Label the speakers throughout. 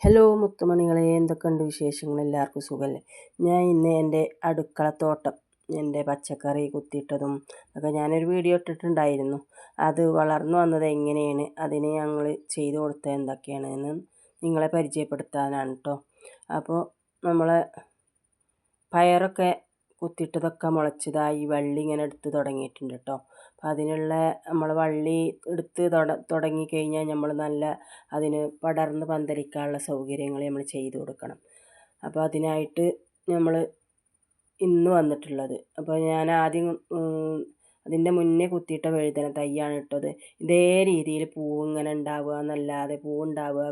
Speaker 1: Hello മുത്തുമണികളെ. എന്തൊക്കെയുണ്ട് വിശേഷങ്ങൾ? എല്ലാവർക്കും സുഖമല്ലേ ഞാൻ ഇന്ന് എന്റെ അടുക്കളത്തോട്ടം എന്റെ പച്ചക്കറി കുത്തിയിട്ടതും ഒക്കെ ഞാനൊരു വീഡിയോ ഇട്ടിട്ടുണ്ടായിരുന്നു. അത് വളർന്നു വന്നത് എങ്ങനെയാണ്? അതിന് ഞങ്ങൾ ചെയ്തു കൊടുത്തത് എന്തൊക്കെയാണ് എന്ന് നിങ്ങളെ പരിചയപ്പെടുത്താനാണ് കേട്ടോ അപ്പോൾ നമ്മളെ പയറൊക്കെ കുത്തിയിട്ടതൊക്കെ മുളച്ചതായി വള്ളി ഇങ്ങനെ എടുത്ത് തുടങ്ങിയിട്ടുണ്ട് കേട്ടോ അപ്പം അതിനുള്ള നമ്മൾ വള്ളി എടുത്ത് തുട തുടങ്ങിക്കഴിഞ്ഞാൽ നമ്മൾ നല്ല അതിന് പടർന്ന് പന്തലിക്കാനുള്ള സൗകര്യങ്ങൾ നമ്മൾ ചെയ്തു കൊടുക്കണം. അപ്പോൾ അതിനായിട്ട് നമ്മൾ ഇന്ന് വന്നിട്ടുള്ളത്. അപ്പോൾ ഞാൻ ആദ്യം അതിന്റെ മുന്നേ കുത്തിയിട്ട വഴുതന തൈയാണ് ഇട്ടത്. ഇതേ രീതിയിൽ പൂവ് ഇങ്ങനെ ഉണ്ടാവുക എന്നല്ലാതെ പൂ ഉണ്ടാവുക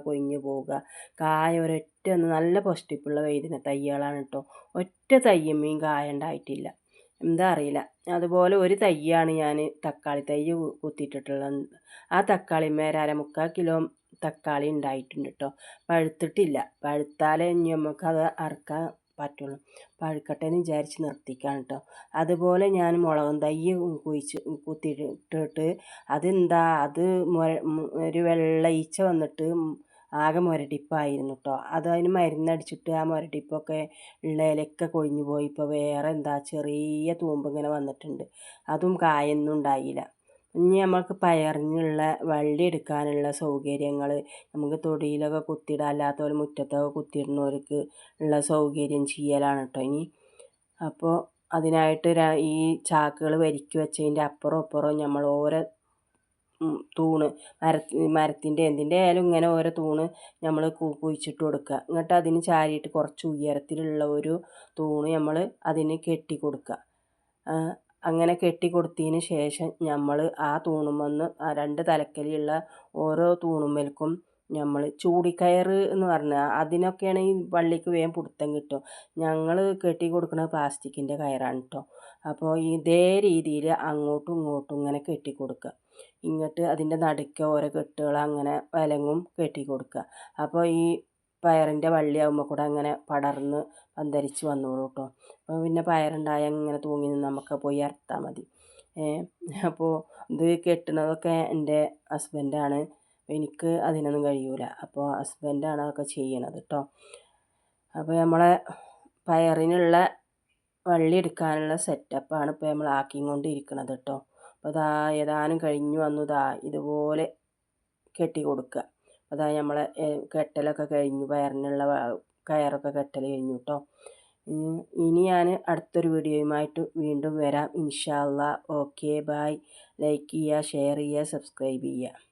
Speaker 1: പോവുക. കായ ഒരൊറ്റ ഒന്ന് നല്ല പൊഷ്ടിപ്പുള്ള വഴുതന തൈകളാണ് കേട്ടോ. ഒറ്റ തയ്യമ്മയും കായ ഉണ്ടായിട്ടില്ല. എന്താ അറിയില്ല. അതുപോലെ ഒരു തയ്യാണ് ഞാൻ തക്കാളി തൈ കുത്തിയിട്ടിട്ടുള്ളത് ആ തക്കാളി അരമുക്കാൽ അര കിലോ തക്കാളി ഉണ്ടായിട്ടുണ്ട് കേട്ടോ. പഴുത്തിട്ടില്ല. പഴുത്താലേ ഇനി നമുക്കത് അറുക്കാൻ പറ്റുള്ളൂ. പഴുക്കട്ടെ എന്ന് വിചാരിച്ച് നിർത്തിക്കാണ് കേട്ടോ അതുപോലെ ഞാൻ മുളകും തൈ കുഴിച്ച് കുത്തിയിട്ടിട്ട് അതെന്താ അത് ഒരു വെള്ള ഈച്ച വന്നിട്ട് ആകെ മുരടിപ്പായിരുന്നു കേട്ടോ അത് അതിന് മരുന്നടിച്ചിട്ട് ആ മുരടിപ്പൊക്കെ ഉള്ള ഇലയൊക്കെ കൊഴിഞ്ഞു പോയി ഇപ്പോൾ വേറെ എന്താ ചെറിയ തൂമ്പ് ഇങ്ങനെ വന്നിട്ടുണ്ട്. അതും കായൊന്നും ഉണ്ടായില്ല. ഇനി നമുക്ക് പയറിനുള്ള വള്ളി എടുക്കാനുള്ള സൗകര്യങ്ങൾ നമുക്ക് തൊടിയിലൊക്കെ കുത്തിയിടാൻ അല്ലാത്തവർ മുറ്റത്തൊക്കെ കുത്തിയിടുന്നവർക്ക് ഉള്ള സൗകര്യം ചെയ്യലാണ് കേട്ടോ ഇനി. അപ്പോൾ അതിനായിട്ട് ഈ ചാക്കുകൾ വരിക്കി വെച്ചതിന്റെ അപ്പുറം അപ്പുറം നമ്മൾ ഓരോ തൂണ് മര മരത്തിന്റെ എന്തിന്റെ ആയാലും ഇങ്ങനെ ഓരോ തൂണ് നമ്മൾ കുഴിച്ചിട്ട് കൊടുക്കുക എന്നിട്ട് അതിന് ചാരിയിട്ട് കുറച്ച് ഉയരത്തിലുള്ള ഒരു തൂണ് നമ്മൾ അതിന് കെട്ടി കൊടുക്കുക അങ്ങനെ കെട്ടി കൊടുത്തതിന് ശേഷം നമ്മൾ ആ തൂണുമെന്ന് ആ രണ്ട് തലക്കലിയുള്ള ഓരോ തൂണുമ്മൽക്കും നമ്മൾ ചൂടിക്കയർ എന്ന് പറഞ്ഞാൽ അതിനൊക്കെയാണ് ഈ വള്ളിക്ക് വേഗം പിടുത്തം കിട്ടും ഞങ്ങൾ കെട്ടി കൊടുക്കുന്നത് പ്ലാസ്റ്റിക്കിന്റെ കയറാണ് കേട്ടോ അപ്പോൾ ഇതേ രീതിയിൽ അങ്ങോട്ടും ഇങ്ങോട്ടും ഇങ്ങനെ കെട്ടി കൊടുക്കുക ഇങ്ങോട്ട് അതിന്റെ നടുക്ക് ഓരോ കെട്ടുകൾ അങ്ങനെ വലങ്ങും കെട്ടി കൊടുക്കുക അപ്പോൾ ഈ പയറിന്റെ വള്ളിയാകുമ്പോൾ കൂടെ അങ്ങനെ പടർന്ന് അന്തരിച്ച് വന്നോളൂ കേട്ടോ അപ്പോൾ പിന്നെ പയറുണ്ടായ ഇങ്ങനെ തൂങ്ങി നിന്ന് നമുക്ക് പോയി അറുത്താൽ മതി. അപ്പോൾ ഇത് കെട്ടുന്നതൊക്കെ എന്റെ ഹസ്ബൻഡാണ്. എനിക്ക് അതിനൊന്നും കഴിയൂല. അപ്പോൾ ഹസ്ബൻഡാണ് അതൊക്കെ ചെയ്യണത് കേട്ടോ അപ്പോൾ നമ്മളെ പയറിനുള്ള വള്ളി എടുക്കാനുള്ള സെറ്റപ്പാണ് ഇപ്പോൾ നമ്മൾ ആക്കിക്കൊണ്ടിരിക്കുന്നത് കേട്ടോ അപ്പോൾ അതാ ഏതാനും കഴിഞ്ഞു വന്നു ഇതാ ഇതുപോലെ കെട്ടി കൊടുക്കുക അതാ നമ്മളെ കെട്ടലൊക്കെ കഴിഞ്ഞു. വയറിനുള്ള കയറൊക്കെ കെട്ടൽ കഴിഞ്ഞു കേട്ടോ ഇനി ഞാൻ അടുത്തൊരു വീഡിയോയുമായിട്ട് വീണ്ടും വരാം. ഇൻഷാല്ല ഓക്കെ ബായ് ലൈക്ക് ചെയ്യുക ഷെയർ ചെയ്യുക സബ്സ്ക്രൈബ് ചെയ്യുക.